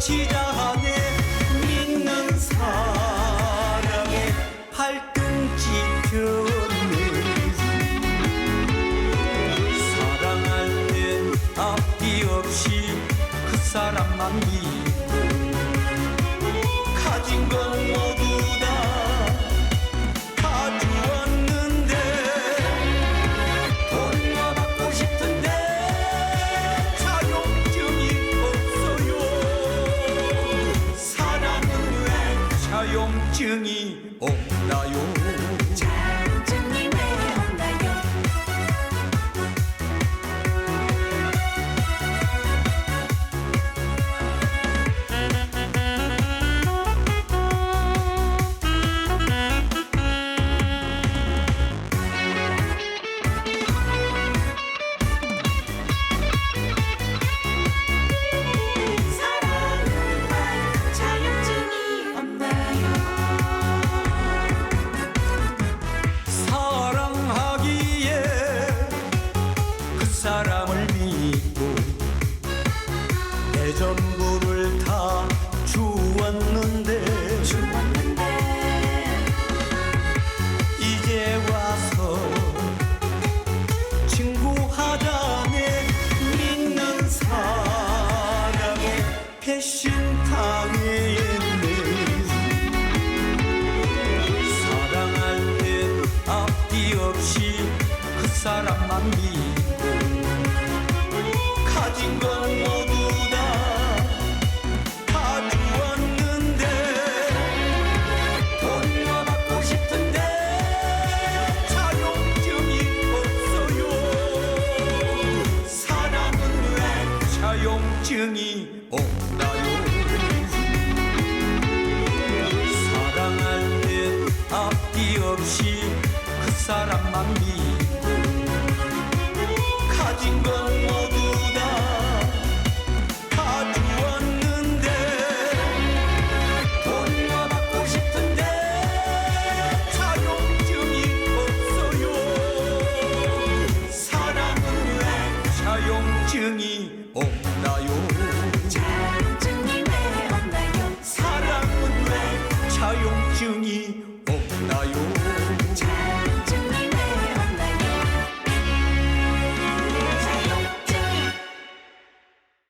헤어지자네 믿는 사랑에 발끈 지켰네 사랑할 땐 앞뒤 없이 그 사람만 믿 용증이 없나요 사람을 믿고 내 전부를 다 주었는데 주었는데 이제 와서 친구하자네 믿는 사랑에 배신당했네. 사랑할 땐 앞뒤 없이 그 사람만 믿 왜 자용증이 없나요? 사랑할 땐 앞뒤 없이 그 사람만 믿고 가진 건